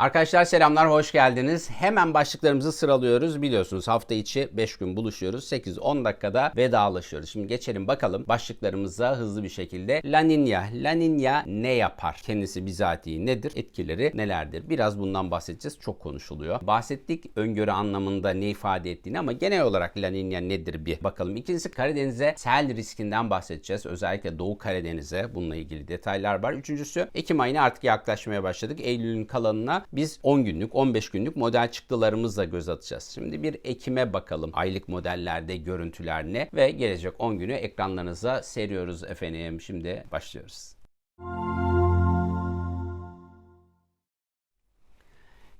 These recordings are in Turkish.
Arkadaşlar selamlar, hoş geldiniz. Hemen başlıklarımızı sıralıyoruz. Biliyorsunuz hafta içi 5 gün buluşuyoruz. 8-10 dakikada vedalaşıyoruz. Şimdi geçelim bakalım başlıklarımıza hızlı bir şekilde. La Nina. La Nina ne yapar? Kendisi bizatihi nedir? Etkileri nelerdir? Biraz bundan bahsedeceğiz. Çok konuşuluyor. Bahsettik öngörü anlamında ne ifade ettiğini ama genel olarak La Nina nedir bir bakalım. İkincisi Karadeniz'e sel riskinden bahsedeceğiz. Özellikle Doğu Karadeniz'e bununla ilgili detaylar var. Üçüncüsü Ekim ayına artık yaklaşmaya başladık. Eylül'ün kalanına biz 10 günlük, 15 günlük model çıktılarımızla göz atacağız. Şimdi bir Ekim'e bakalım. Aylık modellerde görüntüler ne ve gelecek 10 günü ekranlarınıza seriyoruz efendim. Şimdi başlıyoruz.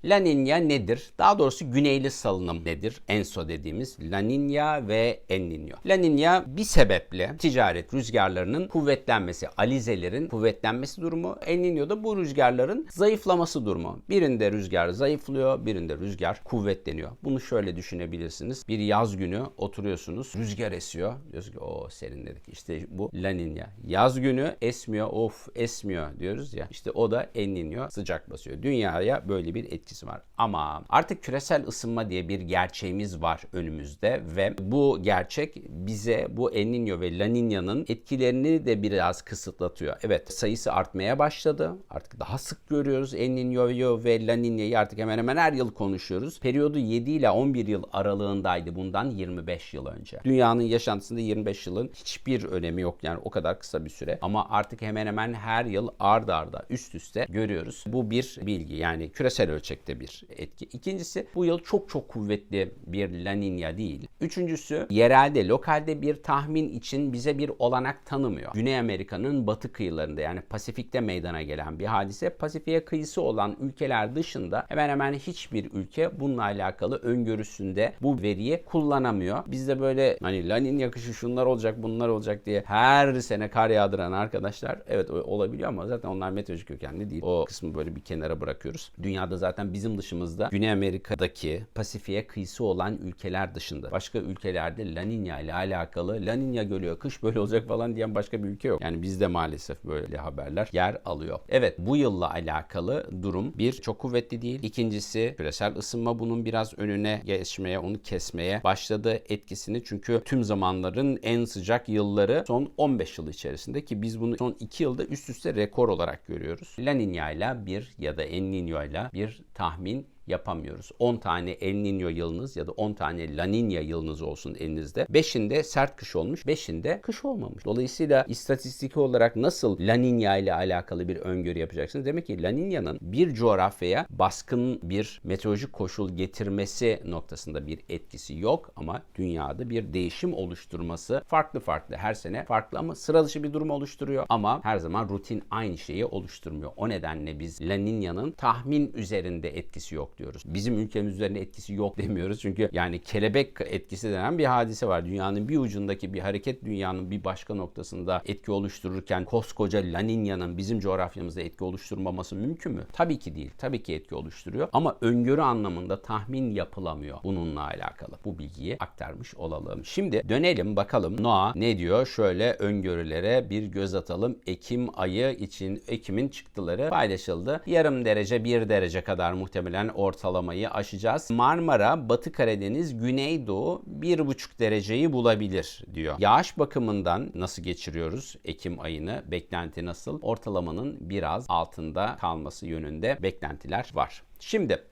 La Nina nedir? Daha doğrusu güneyli salınım nedir? ENSO dediğimiz La Nina ve El Niño. La Nina bir sebeple ticaret rüzgarlarının kuvvetlenmesi, alizelerin kuvvetlenmesi durumu. El Niño da bu rüzgarların zayıflaması durumu. Birinde rüzgar zayıflıyor, birinde rüzgar kuvvetleniyor. Bunu şöyle düşünebilirsiniz. Bir yaz günü oturuyorsunuz, rüzgar esiyor. Diyoruz ki o serinledik. İşte bu La Nina. Yaz günü esmiyor, of esmiyor diyoruz ya. İşte o da El Niño sıcak basıyor. Dünyaya böyle bir etki etkisi var. Ama artık küresel ısınma diye bir gerçeğimiz var önümüzde ve bu gerçek bize bu El Niño ve La Niña'nın etkilerini de biraz kısıtlatıyor. Evet sayısı artmaya başladı. Artık daha sık görüyoruz El Niño'yu ve La Niña'yı artık hemen hemen her yıl konuşuyoruz. Periyodu 7 ile 11 yıl aralığındaydı bundan 25 yıl önce. Dünyanın yaşantısında 25 yılın hiçbir önemi yok yani o kadar kısa bir süre. Ama artık hemen hemen her yıl ard arda üst üste görüyoruz. Bu bir bilgi yani küresel ölçekte bir etki. İkincisi bu yıl çok çok kuvvetli bir La Nina değil. Üçüncüsü yerelde, lokalde bir tahmin için bize bir olanak tanımıyor. Güney Amerika'nın batı kıyılarında yani Pasifik'te meydana gelen bir hadise. Pasifik'e kıyısı olan ülkeler dışında hemen hemen hiçbir ülke bununla alakalı öngörüsünde bu veriyi kullanamıyor. Bizde böyle hani La Nina yakışı şunlar olacak bunlar olacak diye her sene kar yağdıran arkadaşlar evet olabiliyor ama zaten onlar meteorolojik kökenli değil. O kısmı böyle bir kenara bırakıyoruz. Dünyada zaten bizim dışımızda Güney Amerika'daki Pasifik'e kıyısı olan ülkeler dışında başka ülkelerde La Nina ile alakalı La Nina geliyor kış böyle olacak falan diyen başka bir ülke yok. Yani bizde maalesef böyle haberler yer alıyor. Evet bu yılla alakalı durum bir çok kuvvetli değil. İkincisi küresel ısınma bunun biraz önüne geçmeye onu kesmeye başladı etkisini çünkü tüm zamanların en sıcak yılları son 15 yıl içerisinde ki biz bunu son 2 yılda üst üste rekor olarak görüyoruz. La Nina ile bir ya da El Niño ile bir tahmin yapamıyoruz. 10 tane El Niño yılınız ya da 10 tane La Niña yılınız olsun elinizde. 5'inde sert kış olmuş, 5'inde kış olmamış. Dolayısıyla istatistik olarak nasıl La Niña ile alakalı bir öngörü yapacaksınız? Demek ki La Niña'nın bir coğrafyaya baskın bir meteorolojik koşul getirmesi noktasında bir etkisi yok ama dünyada bir değişim oluşturması farklı farklı her sene farklı ama sıra bir durum oluşturuyor ama her zaman rutin aynı şeyi oluşturmuyor. O nedenle biz La Niña'nın tahmin üzerinde etkisi yok diyoruz. Bizim ülkemiz üzerinde etkisi yok demiyoruz. Çünkü yani kelebek etkisi denen bir hadise var. Dünyanın bir ucundaki bir hareket dünyanın bir başka noktasında etki oluştururken koskoca La Niña'nın bizim coğrafyamızda etki oluşturmaması mümkün mü? Tabii ki değil. Tabii ki etki oluşturuyor. Ama öngörü anlamında tahmin yapılamıyor bununla alakalı. Bu bilgiyi aktarmış olalım. Şimdi dönelim bakalım Noah ne diyor? Şöyle öngörülere bir göz atalım. Ekim ayı için Ekim'in çıktıları paylaşıldı. Yarım derece, bir derece kadar muhtemelen ortalamayı aşacağız. Marmara, Batı Karadeniz, Güneydoğu 1,5 dereceyi bulabilir diyor. Yağış bakımından nasıl geçiriyoruz Ekim ayını? Beklenti nasıl? Ortalamanın biraz altında kalması yönünde beklentiler var. Şimdi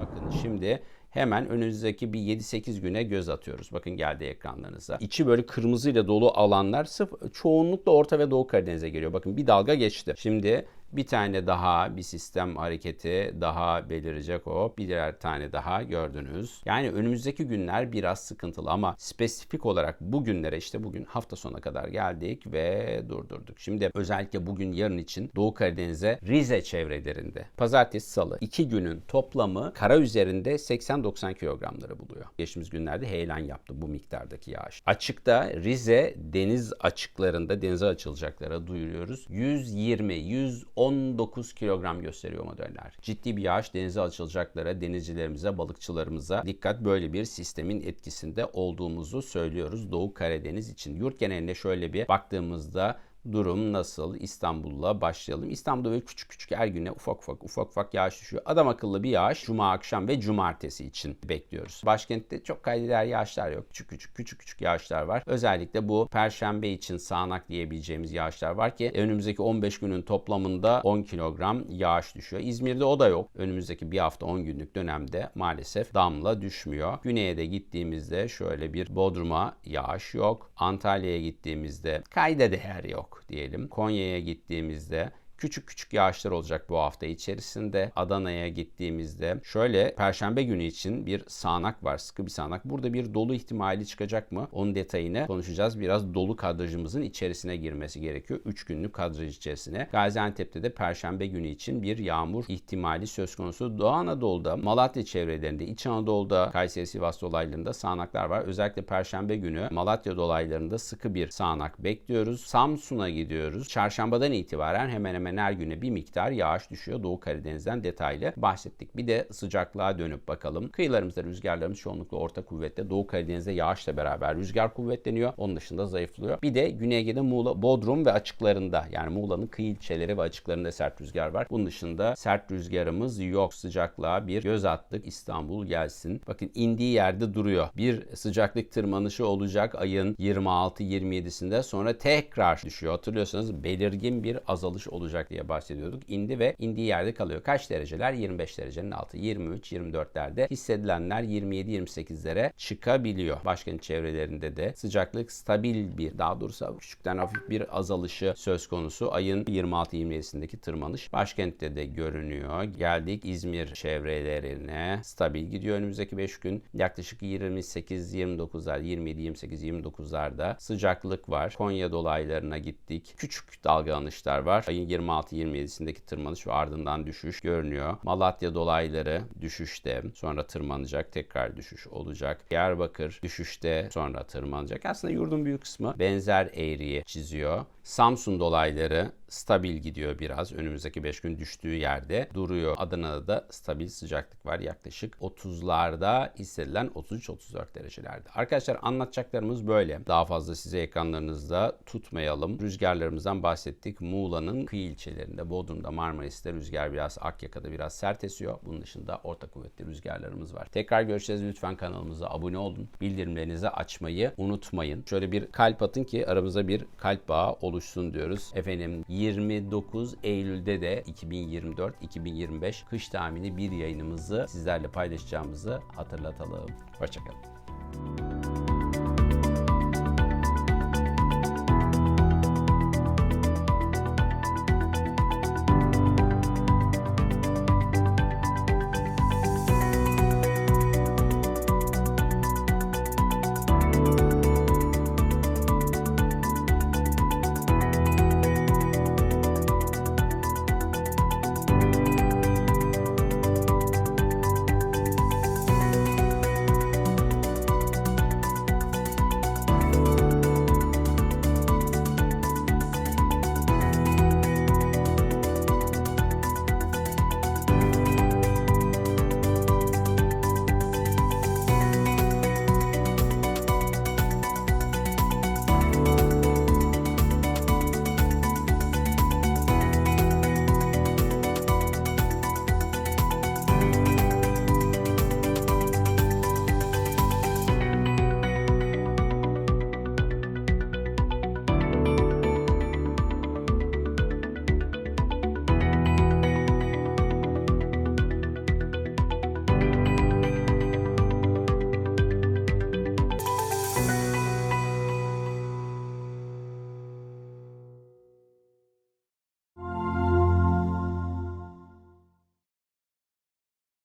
bakın şimdi Hemen önünüzdeki bir 7-8 güne göz atıyoruz. Bakın geldi ekranlarınıza. İçi böyle kırmızıyla dolu alanlar sırf çoğunlukla Orta ve Doğu Karadeniz'e geliyor. Bakın bir dalga geçti. Şimdi bir tane daha bir sistem hareketi daha belirecek o. Birer tane daha gördünüz. Yani önümüzdeki günler biraz sıkıntılı ama spesifik olarak bugünlere işte bugün hafta sonuna kadar geldik ve durdurduk. Şimdi özellikle bugün yarın için Doğu Karadeniz'e Rize çevrelerinde pazartesi salı iki günün toplamı kara üzerinde 80-90 kilogramları buluyor. Geçtiğimiz günlerde heyelan yaptı bu miktardaki yağış. Açıkta Rize deniz açıklarında denize açılacaklara duyuruyoruz. 120 110 19 kilogram gösteriyor modeller. Ciddi bir yağış denize açılacaklara, denizcilerimize, balıkçılarımıza dikkat böyle bir sistemin etkisinde olduğumuzu söylüyoruz Doğu Karadeniz için. Yurt genelinde şöyle bir baktığımızda durum nasıl? İstanbul'la başlayalım. İstanbul'da böyle küçük küçük her güne ufak ufak ufak ufak yağış düşüyor. Adam akıllı bir yağış cuma akşam ve cumartesi için bekliyoruz. Başkentte çok kaydedeğer yağışlar yok. Küçük küçük küçük küçük yağışlar var. Özellikle bu perşembe için sağanak diyebileceğimiz yağışlar var ki önümüzdeki 15 günün toplamında 10 kilogram yağış düşüyor. İzmir'de o da yok. Önümüzdeki bir hafta 10 günlük dönemde maalesef damla düşmüyor. Güney'e de gittiğimizde şöyle bir Bodrum'a yağış yok. Antalya'ya gittiğimizde kayda değer yok diyelim. Konya'ya gittiğimizde küçük küçük yağışlar olacak bu hafta içerisinde. Adana'ya gittiğimizde şöyle perşembe günü için bir sağanak var. Sıkı bir sağanak. Burada bir dolu ihtimali çıkacak mı? Onun detayını konuşacağız. Biraz dolu kadrajımızın içerisine girmesi gerekiyor. 3 günlük kadraj içerisine. Gaziantep'te de perşembe günü için bir yağmur ihtimali söz konusu. Doğu Anadolu'da, Malatya çevrelerinde, İç Anadolu'da, Kayseri Sivas dolaylarında sağanaklar var. Özellikle perşembe günü Malatya dolaylarında sıkı bir sağanak bekliyoruz. Samsun'a gidiyoruz. Çarşambadan itibaren hemen hemen her güne bir miktar yağış düşüyor. Doğu Karadeniz'den detaylı bahsettik. Bir de sıcaklığa dönüp bakalım. Kıyılarımızda rüzgarlarımız çoğunlukla orta kuvvette. Doğu Karadeniz'de yağışla beraber rüzgar kuvvetleniyor. Onun dışında zayıflıyor. Bir de Güney Ege'de Muğla, Bodrum ve açıklarında yani Muğla'nın kıyı ilçeleri ve açıklarında sert rüzgar var. Bunun dışında sert rüzgarımız yok. Sıcaklığa bir göz attık. İstanbul gelsin. Bakın indiği yerde duruyor. Bir sıcaklık tırmanışı olacak ayın 26-27'sinde sonra tekrar düşüyor. Hatırlıyorsanız belirgin bir azalış olacak diye bahsediyorduk. İndi ve indiği yerde kalıyor. Kaç dereceler? 25 derecenin altı. 23-24'lerde hissedilenler 27-28'lere çıkabiliyor. Başkent çevrelerinde de sıcaklık stabil bir daha doğrusu küçükten hafif bir azalışı söz konusu. Ayın 26-27'sindeki tırmanış başkentte de görünüyor. Geldik İzmir çevrelerine. Stabil gidiyor önümüzdeki 5 gün. Yaklaşık 28-29'lar, 27-28-29'larda sıcaklık var. Konya dolaylarına gittik. Küçük dalgalanışlar var. Ayın 26-27'sindeki tırmanış ve ardından düşüş görünüyor. Malatya dolayları düşüşte sonra tırmanacak tekrar düşüş olacak. Diyarbakır düşüşte sonra tırmanacak. Aslında yurdun büyük kısmı benzer eğriyi çiziyor. Samsun dolayları stabil gidiyor biraz. Önümüzdeki 5 gün düştüğü yerde duruyor. Adana'da da stabil sıcaklık var. Yaklaşık 30'larda hissedilen 33-34 derecelerde. Arkadaşlar anlatacaklarımız böyle. Daha fazla size ekranlarınızda tutmayalım. Rüzgarlarımızdan bahsettik. Muğla'nın kıyı ilçelerinde, Bodrum'da, Marmaris'te rüzgar biraz Akyaka'da biraz sert esiyor. Bunun dışında orta kuvvetli rüzgarlarımız var. Tekrar görüşeceğiz. Lütfen kanalımıza abone olun. Bildirimlerinizi açmayı unutmayın. Şöyle bir kalp atın ki aramıza bir kalp bağı oluşsun diyoruz. Efendim 29 Eylül'de de 2024-2025 kış tahmini bir yayınımızı sizlerle paylaşacağımızı hatırlatalım. Hoşçakalın.